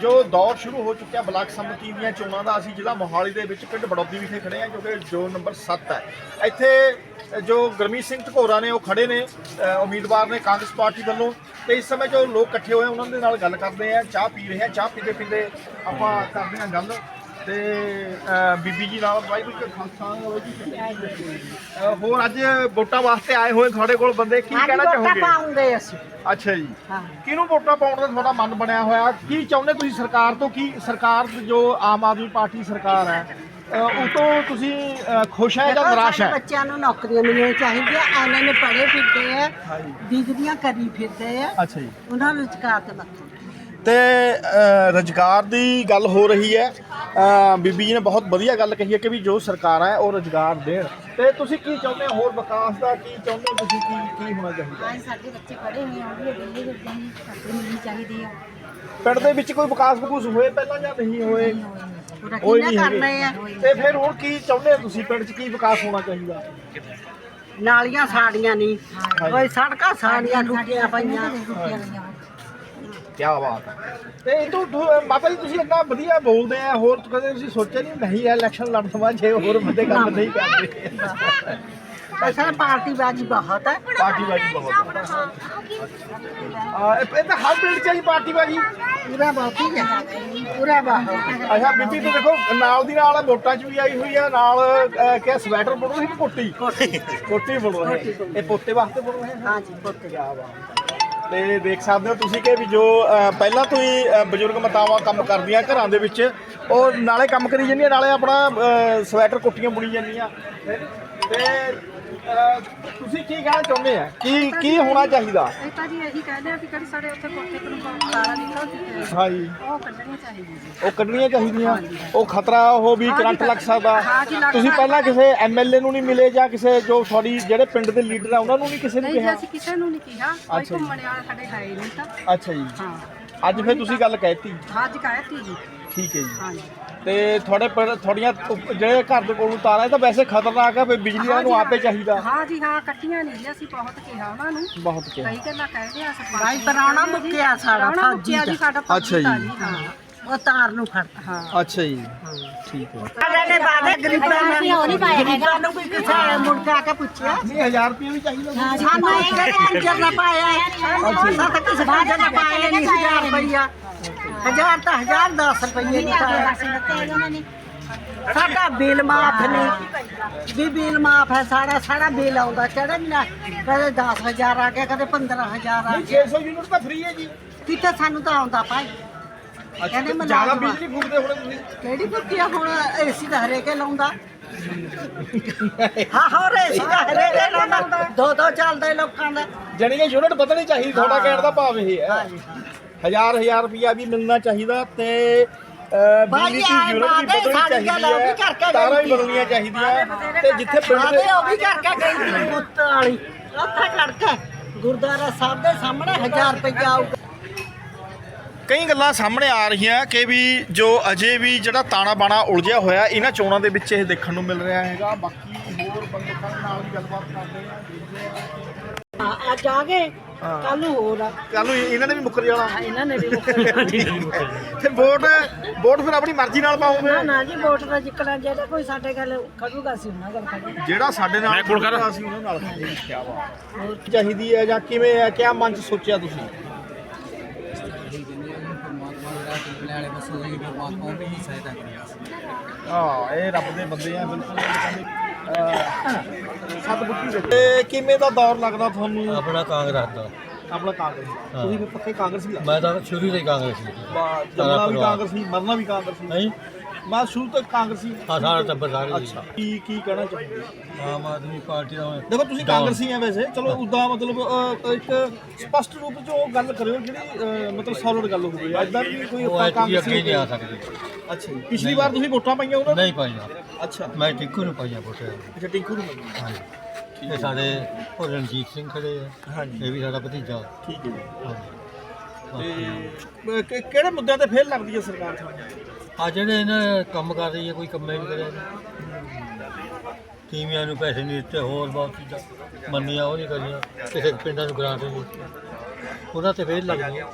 ਜੋ ਦੌਰ ਸ਼ੁਰੂ ਹੋ ਚੁੱਕਿਆ ਬਲਾਕ ਸੰਮਤੀ ਦੀਆਂ ਚੋਣਾਂ ਦਾ, ਅਸੀਂ ਜ਼ਿਲ੍ਹਾ ਮੋਹਾਲੀ ਦੇ ਵਿੱਚ ਪਿੰਡ ਬੜੌਦੀ ਵਿਖੇ ਖੜੇ ਹਾਂ, ਕਿਉਂਕਿ ਕਿ ਜ਼ੋਨ ਨੰਬਰ 7 ਹੈ। ਇੱਥੇ ਜੋ ਗਰਮੀਤ ਸਿੰਘ ਢਕੋਰਾ ਨੇ, ਉਹ ਖੜੇ ਨੇ ਉਮੀਦਵਾਰ ਨੇ ਕਾਂਗਰਸ ਪਾਰਟੀ ਵੱਲੋਂ। ਤੇ ਇਸ ਸਮੇਂ ਜੋ ਲੋਕ ਇਕੱਠੇ ਹੋਏ ਉਹਨਾਂ ਦੇ ਨਾਲ ਗੱਲ ਕਰਦੇ ਆ, ਚਾਹ ਪੀ ਰਹੇ ਆ। ਚਾਹ ਪੀਂਦੇ ਪੀਂਦੇ ਆਪਾਂ ਕਰਦੇ ਹਾਂ ਗੱਲ। ਤੇ ਅ, ਬੀਬੀ ਜੀ ਨਾਲ ਵਾਹਿਗੁਰੂ ਜੀ ਕਾ ਖਾਲਸਾ ਵਾਹਿਗੁਰੂ ਜੀ। ਕੀ ਫਤਿਹ। ਅ, ਹੋਰ ਅੱਜ ਵੋਟਾਂ ਵਾਸਤੇ ਆਏ ਹੋਏ ਤੁਹਾਡੇ ਕੋਲ ਬੰਦੇ ਕੀ ਕਹਿਣਾ ਚਾਹੋਗੇ? ਪਾਉਂਦੇ ਅਸੀਂ। ਅੱਛਾ ਜੀ। ਹਾਂ। ਕਿਹਨੂੰ ਵੋਟਾਂ ਪਾਉਣ ਦਾ ਤੁਹਾਡਾ ਮਨ ਬਣਿਆ ਹੋਇਆ? ਕੀ ਚਾਹੁੰਦੇ ਤੁਸੀਂ ਸਰਕਾਰ ਤੋਂ? ਕੀ ਸਰਕਾਰ ਜੋ ਆਮ ਆਦਮੀ ਪਾਰਟੀ ਸਰਕਾਰ ਹੈ ਅ, ਉਹ ਤੋਂ ਤੁਸੀਂ ਅ, ਖੁਸ਼ ਹੈ ਜਾਂ ਦੇਖੋ, ਨਿਰਾਸ਼ ਸਾਡੇ ਹੈ? ਬੱਚਿਆਂ ਨੂੰ ਨੌਕਰੀਆਂ ਮਿਲਣੀਆਂ ਚਾਹੀਦੀਆਂ ਐਨੇ ਨੇ ਪੜ੍ਹੇ ਫਿਰਦੇ ਆ ਹਾਂਜੀ ਡਿਗਰੀਆਂ ਕਰੀ ਫਿਰਦੇ ਆ। ਅੱਛਾ ਜੀ। ਉਹਨਾਂ ਨੂੰ ਵਿਚਕਾਰ ਤੇ ਮੱਥਾ ਤੇ ਅ, ਰੁਜ਼ਗਾਰ ਦੀ ਗੱਲ ਹੋ ਰਹੀ ਹੈ। ਬੀਬੀ ਜੀ ਨੇ ਬਹੁਤ ਵਧੀਆ ਗੱਲ ਕਹੀ ਹੈ ਕਿ ਵੀ ਜੋ ਸਰਕਾਰਾਂ ਹੈ ਉਹ ਰੁਜ਼ਗਾਰ ਦੇਣ। ਤੇ ਤੁਸੀਂ ਕੀ ਚਾਹੁੰਦੇ ਹੋ? ਹੋਰ ਵਿਕਾਸ ਦਾ ਕੀ ਚਾਹੁੰਦੇ ਹੋ? ਤੁਸੀਂ ਕੀ ਕੀ ਹੋਣਾ ਚਾਹੀਦਾ? ਅੱਜ ਸਾਡੇ ਬੱਚੇ ਪੜ੍ਹੇ ਹੋਏ ਆ ਵੀ ਦਿੱਲੀ ਫਿਰਦੇ ਨੇ ਨੌਕਰੀ ਮਿਲਣੀ ਚਾਹੀਦੀ ਆ। ਪਿੰਡ ਦੇ ਵਿੱਚ ਕੋਈ ਵਿਕਾਸ ਵਿਕੂਸ ਹੋਏ ਪਹਿਲਾਂ ਜਾਂ ਨਹੀਂ ਹੋਏ? ਕਿੰਨਾ ਨਹੀਂ ਕਰ। ਰਹੇ ਆ। ਤੇ ਫਿਰ ਹੁਣ ਕੀ ਚਾਹੁੰਦੇ ਹੋ ਤੁਸੀਂ ਪਿੰਡ 'ਚ? ਕੀ ਵਿਕਾਸ ਹੋਣਾ ਚਾਹੀਦਾ? ਨਾਲੀਆਂ ਸਾੜੀਆਂ ਨਹੀਂ। ਕੋਈ ਸੜਕਾਂ ਸਾੜੀਆਂ ਟੁੱਟੀਆਂ ਪਈਆਂ। ਕੀ ਬਾਤ ਹੈ। ਤੇ ਇਹ ਤੋਂ ਦੂ- ਮਾਤਾ ਜੀ ਤੁਸੀਂ ਇੰਨਾ ਵਧੀਆ ਬੋਲਦੇ ਆ ਹੋਰ ਤਾਂ ਕਦੇ ਤੁਸੀਂ ਸੋਚਿਆ ਨਹੀਂ ਨਹੀਂ ਇਲੈਕਸ਼ਨ ਲੜਨ ਤੋਂ ਬਾਅਦ ਜੇ ਹੋਰ ਬੰਦੇ ਕੰਮ ਨਹੀਂ ਕਰਦੇ। ਅਸਲ ਪਾਰਟੀ ਬਾਜੀ ਬਹੁਤ ਹੈ। ਪਾਰਟੀ ਬਾਜੀ ਬਹੁਤ ਆ ਇਹ ਇਹ ਤਾਂ ਹਰ ਪਿੰਡ ਚ ਹੀ ਪਾਰਟੀ ਬਾਜੀ। ਪੂਰਾ ਬਹੁਤ ਹੀ ਪੂਰਾ ਬਹੁਤ ਅੱਛਾ ਬੀਬੀ ਤੇ ਦੇਖੋ ਨਾਲ ਦੀ ਨਾਲ ਵੋਟਾਂ 'ਚ ਵੀ ਆਈ ਹੋਈ ਆ ਨਾਲ ਅਹ, ਕਿਆ ਸਵੈਟਰ ਬੁਣ ਰਹੀ ਕੋਟੀ ਕੋਟੀ ਬੁਣ ਰਹੇ ਇਹ ਪੋਤੇ ਵਾਸਤੇ ਬੁਣ ਰਹੇ ਹਾਂ ਜੀ ਪੁੱਤ। ਕੀ ਬਾਤ ਹੈ। ਤੇ ਦੇਖ ਸਕਦੇ ਹੋ ਤੁਸੀਂ ਕਿ ਵੀ ਜੋ ਪਹਿਲਾਂ ਤੋਂ ਹੀ ਬਜ਼ੁਰਗ ਮਾਤਾਵਾਂ ਕੰਮ ਕਰਦੀਆਂ ਘਰਾਂ ਦੇ ਵਿੱਚ, ਉਹ ਨਾਲੇ ਕੰਮ ਕਰੀ ਜਾਂਦੀਆਂ, ਨਾਲੇ ਆਪਣਾ ਸਵੈਟਰ, ਕੁੱਟੀਆਂ ਬੁਣੀ ਜਾਂਦੀਆਂ। ਤੇ ਤੁਸੀਂ ਕੀ ਕਹਿਣਾ ਚਾਹੁੰਦੇ ਆ? ਕੀ ਕੀ ਹੋਣਾ ਚਾਹੀਦਾ? ਇਹ ਤਾਂ ਜੀ ਇਹੀ ਕਹਿੰਦੇ ਆ ਕਿ ਕਿਹੜੀ ਸਾਡੇ ਉੱਥੇ ਕੋਠੇ ਤੋਂ ਸਾਰਾ ਨਿਕਲ ਚੁੱਕਿਆ ਹਾਂਜੀ। ਉਹ ਕੱਢਣੀ ਚਾਹੀਦੀ ਜੀ। ਉਹ ਕੱਢਣੀਆਂ ਚਾਹੀਦੀਆਂ। ਉਹ ਖਤਰਾ ਉਹ ਵੀ ਕਰੰਟ ਲੱਗ ਸਕਦਾ। ਤੁਸੀਂ। ਪਹਿਲਾਂ ਕਿਸੇ ਐਮਐਲਏ ਨੂੰ ਨਹੀਂ ਮਿਲੇ ਜਾਂ ਕਿਸੇ ਜੋ ਤੁਹਾਡੀ ਜਿਹੜੇ ਪਿੰਡ ਦੇ ਲੀਡਰ ਆ ਉਹਨਾਂ ਨੂੰ ਨਹੀਂ ਕਿਸੇ ਨੂੰ ਨਹੀਂ ਕਿਹਾ? ਅਸੀਂ ਕਿਸੇ ਨੂੰ ਨਹੀਂ ਕਿਹਾ। ਅੱਛਾ ਕੋਈ ਜੀ। ਘੁੰਮਣ ਵਾਲਾ ਸਾਡੇ ਹੈ ਹੀ ਨਹੀਂ ਤਾਂ। ਅੱਛਾ ਜੀ। ਹਾਂ। ਅੱਜ ਫਿਰ ਤੁਸੀਂ ਗੱਲ ਕਹਿਤੀ। ਅੱਜ ਕਹਿਤੀ ਜੀ। ਠੀਕ ਹੈ ਜੀ। ਹਾਂ ਜੀ ਤੇ ਤੁਹਾਡੇ ਪਿੰਡ ਤੁਹਾਡੀਆਂ ਜਿਹੜੇ ਘਰ ਦੇ ਕੋਲੋਂ ਤਾਰਾਂ ਇਹ ਤਾਂ ਵੈਸੇ ਖਤਰਨਾਕ ਹੈ ਵੀ ਬਿਜਲੀ ਨੂੰ ਆਪੇ ਚਾਹੀਦਾ। ਹਾਂ ਜੀ ਹਾਂ ਕੱਟੀਆਂ ਨਹੀਂ ਜੀ ਅਸੀਂ ਬਹੁਤ ਕਿਹਾ ਉਹਨਾਂ ਨੂੰ। ਬਹੁਤ ਕਿ ਕਈ ਗੱਲਾਂ ਕਹਿੰਦੇ ਆ ਸਰਪੰਚ ਭਾਈ ਪ੍ਰਾਹੁਣਾ ਮੁੱਕਿਆ ਸਾਡਾ ਪ੍ਰਾਹੁਣਾ ਫੌਜੀ ਮੁੱਕਿਆ ਜੀ ਦਾ। ਸਾਡਾ ਅੱਛਾ ਜੀ। ਤਾਂ ਹਾਂ। ਉਹ ਤਾਰ ਨੂੰ ਫੜਦਾ ਹਾਂ। ਅੱਛਾ ਜੀ। ਠੀਕ ਹੈ। ਸਾਡੇ ਨੇ ਬਾਦੇ ਗਰੀਬਾਂ ਅਸੀਂ ਉਹ ਨਹੀਂ ਪਾਇਆ ਹੈਗਾ। ਗਰੀਬਾਂ ਨੂੰ ਕੋਈ ਕਿਸੇ ਨੇ ਮੁੜ ਕੇ ਆ ਕੇ ਪੁੱਛਿਆ। ਨਹੀਂ 1000 ਰੁਪਏ ਵੀ ਚਾਹੀਦਾ ਸਾਨੂੰ ਇਹ ਕਹਿੰਦੇ ਕੰਜਰ ਨਾ ਪਾਇਆ। ਹੈ ਸਾਡਾ ਕਿਸੇ ਕੰਜਰ ਨਾ ਪਾਇਆ ਨਹੀਂ 1000 ਰੁਪਈਆ। ਹਜ਼ਾਰ ਤਾਂ ਹਜ਼ਾਰ 10 ਰੁਪਈਏ ਨਹੀਂ ਪਾਇਆ ਸਾਡਾ ਬਿੱਲ ਮਾਫ ਨਹੀਂ। ਵੀ ਬਿੱਲ ਮਾਫ ਹੈ ਸਾਡਾ ਸਾਡਾ ਬਿੱਲ ਆਉਂਦਾ। ਚੜੇ ਨਾ ਕਦੇ 10000 ਆ ਗਿਆ ਕਦੇ 15000 ਆ ਗਿਆ। 600 ਯੂਨਿਟ ਤਾਂ ਫ੍ਰੀ ਹੈ ਜੀ। ਕਿਤੇ ਸਾਨੂੰ ਤਾਂ ਆਉਂਦਾ ਭਾਈ। ਕਹਿੰਦੇ ਜ਼ਿਆਦਾ ਆ। ਬਿਜਲੀ ਫੂਕਦੇ ਹੋਣੇ ਤੁਸੀਂ? ਕਿਹੜੀ ਬੁੱਕੀਆ ਹੁਣ ਏਸੀ ਤਾਂ ਹਰੇਕੇ ਲਾਉਂਦਾ। ਹਾਂ ਹੋਰ ਏਸੀ ਤਾਂ ਹਰੇਕੇ ਲਾਉਂਦਾ। ਦੋ ਦੋ ਚੱਲਦੇ ਲੋਕਾਂ ਦਾ। ਜਾਣੀ ਕਿ ਯੂਨਿਟ ਬਦਲਣੀ ਚਾਹੀਦੀ ਤੁਹਾਡਾ ਕਹਿਣ ਦਾ ਭਾਵ ਇਹ ਹੈ। ਹਜ਼ਾਰ ਹਜ਼ਾਰ ਰੁਪਿਆ ਵੀ ਮਿਲਣਾ ਚਾਹੀਦਾ ਤੇ ਅਹ, ਬਿਜਲੀ ਦੀ ਯੂਨਿਟ ਵੀ ਬਾਅਦ ਬਦਲਣੀ ਸਾਡੀ ਗੱਲ ਉਹ ਵੀ ਚਾਹੀਦੀ ਕਰਕੇ ਹੈ ਤਾਰਾਂ ਵੀ ਗਈ ਬਦਲਣੀਆਂ ਚਾਹੀਦੀਆਂ ਤੇ ਜਿੱਥੇ ਪਿੰਡ ਦੇ ਆਦੇ ਉਹ ਵੀ ਕਰਕੇ ਗਈ ਸੀ ਪੁੱਤ ਵਾਲੀ ਉੱਥੇ ਕਰਕੇ ਗੁਰਦੁਆਰਾ ਸਾਹਿਬ ਦੇ ਸਾਹਮਣੇ 1000 ਰੁਪਇਆ ਆਊਗਾ। ਕਈ ਗੱਲਾਂ ਸਾਹਮਣੇ ਆ ਰਹੀਆਂ ਕਿ ਵੀ ਜੋ ਅਜੇ ਵੀ ਜਿਹੜਾ ਤਾਣਾ ਬਾਣਾ ਉਲਝਿਆ ਹੋਇਆ ਇਹਨਾਂ ਚੋਣਾਂ ਦੇ ਵਿੱਚ ਇਹ ਦੇਖਣ ਨੂੰ ਮਿਲ ਰਿਹਾ ਹੈਗਾ। ਬਾਕੀ ਹੋਰ ਬੰਦੇ ਨਾਲ ਵੀ ਗੱਲਬਾਤ ਕਰਦੇ ਦੇਖਦੇ ਆ ਹਾਂ, ਅੱਜ ਆ ਗਏ ਹਾਂ। ਕੱਲ ਨੂੰ ਹੋਰ ਆ। ਕੱਲ ਨੂੰ ਇਹਨਾਂ ਨੇ ਵੀ ਮੁੱਕਰ ਜਾਣਾ। ਇਹਨਾਂ ਨੇ ਵੀ ਤੇ ਵੋਟ ਵੋਟ ਫਿਰ ਆਪਣੀ ਮਰਜ਼ੀ ਨਾਲ ਨਾ ਪਾਉਂਗੇ ਨਾ ਜੀ ਵੋਟ ਦਾ ਜਿੱਕਣਾ ਜਿਹੜਾ ਕੋਈ ਸਾਡੇ ਗੱਲ ਖੜੂਗਾ ਸੀ ਉਹਨਾਂ ਗੱਲ ਖੜੂ ਜਿਹੜਾ ਸਾਡੇ ਨਾਲ ਕੋਲ ਕਰ। ਅਸੀਂ ਉਹਨਾਂ ਨਾਲ ਖੜੇ ਕਿਆ ਵਾ ਹੋਰ ਚਾਹੀਦੀ ਹੈ ਜਾਂ ਕਿਵੇਂ ਹੈ ਕਿਆ ਮਨ ਚ ਸੋਚਿਆ ਤੁਸੀਂ? ਹਾਂ ਇਹ ਰੱਬ ਦੇ ਬੰਦੇ ਆ ਬਿਲਕੁਲ। ਇਹ ਕਹਿੰਦੇ ਸਤਿਗੁਰੂ ਦੇ ਤੇ ਕਿਵੇਂ ਦਾ ਦੌਰ ਲੱਗਦਾ ਤੁਹਾਨੂੰ? ਆਪਣਾ ਕਾਂਗਰਸ ਦਾ। ਆਪਣਾ ਕਾਂਗਰਸ ਤੁਸੀਂ ਫਿਰ ਪੱਕੇ ਕਾਂਗਰਸੀ ਲੱਗਦੇ ਮੈਂ ਤਾਂ ਸ਼ੁਰੂ ਤੋਂ ਹੀ ਕਾਂਗਰਸ ਸੀ। ਜੰਮਣਾ ਵੀ ਕਾਂਗਰਸੀ ਮਰਨਾ ਵੀ ਕਾਂਗਰਸੀ ਨਹੀਂ। ਮੈਂ ਸ਼ੁਰੂ ਤੋਂ ਕਾਂਗਰਸੀ ਹਾਂ ਸਾਰਾ ਟੱਬਰ ਸਾਰੇ ਅੱਛਾ ਕੀ ਕੀ ਕਹਿਣਾ ਚਾਹੁੰਦੇ ਆਮ ਆਦਮੀ ਪਾਰਟੀ ਦਾ ਦੇਖੋ ਤੁਸੀਂ ਕਾਂਗਰਸੀ ਆ ਵੈਸੇ। ਚਲੋ ਉਦਾਂ ਮਤਲਬ ਇੱਕ ਸਪਸ਼ਟ ਰੂਪ ਚ ਉਹ ਗੱਲ ਕਰਿਓ ਜਿਹੜੀ ਮਤਲਬ ਸੋਲਿਡ ਗੱਲ ਹੋਵੇ ਐਦਾਂ ਵੀ ਕੋਈ ਆਪਾਂ ਕਾਂਗਰਸੀ ਅੱਗੇ ਨਹੀਂ ਆ ਸਕਦੇ। ਅੱਛਾ ਪਿਛਲੀ ਵਾਰ ਤੁਸੀਂ ਵੋਟਾਂ ਪਾਈਆਂ ਉਹਨਾਂ ਨਹੀਂ ਪਾਈਆਂ। ਅੱਛਾ। ਮੈਂ ਟਿੱਕੂ ਨੂੰ ਪਾਈਆਂ ਪੁੱਛਿਆ ਅੱਛਾ ਟਿੰਕੂ ਨੂੰ ਪਾਈਆਂ। ਹਾਂਜੀ। ਇਹ ਸਾਡੇ ਉਹ ਰਣਜੀਤ ਸਿੰਘ ਖੜੇ ਆ। ਹਾਂਜੀ। ਇਹ ਵੀ ਸਾਡਾ ਭਤੀਜਾ। ਠੀਕ ਹੈ ਜੀ। ਹਾਂਜੀ। ਤੇ ਅਹ, ਕਿ- ਕਿਹੜੇ ਮੁੱਦਿਆਂ ਤੇ ਫੇਲ ਲੱਗਦੀ ਹੈ ਸਰਕਾਰ ਤੁਹਾਨੂੰ ਆ ਜਿਹੜੇ ਇਹਨਾਂ ਕੰਮ ਕਰ ਰਹੀ ਹੈ ਕੋਈ ਕੰਮ ਹੀ ਨਹੀਂ ਕਰਿਆ। ਇਹਨੇ। ਤੀਵੀਆਂ ਨੂੰ ਪੈਸੇ ਨਹੀਂ ਦਿੱਤੇ ਹੋਰ ਬਹੁਤ ਚੀਜ਼ਾਂ। ਮੰਨੀਆਂ ਉਹ ਨਹੀਂ ਕਰੀਆਂ। ਕਿਸੇ ਪਿੰਡਾਂ ਨੂੰ ਗ੍ਰਾਂਟ ਨਹੀਂ ਦਿੱਤੀ। ਉਹਨਾਂ ਤੇ ਫੇਰ ਲੱਗਦੀ ਹੈ।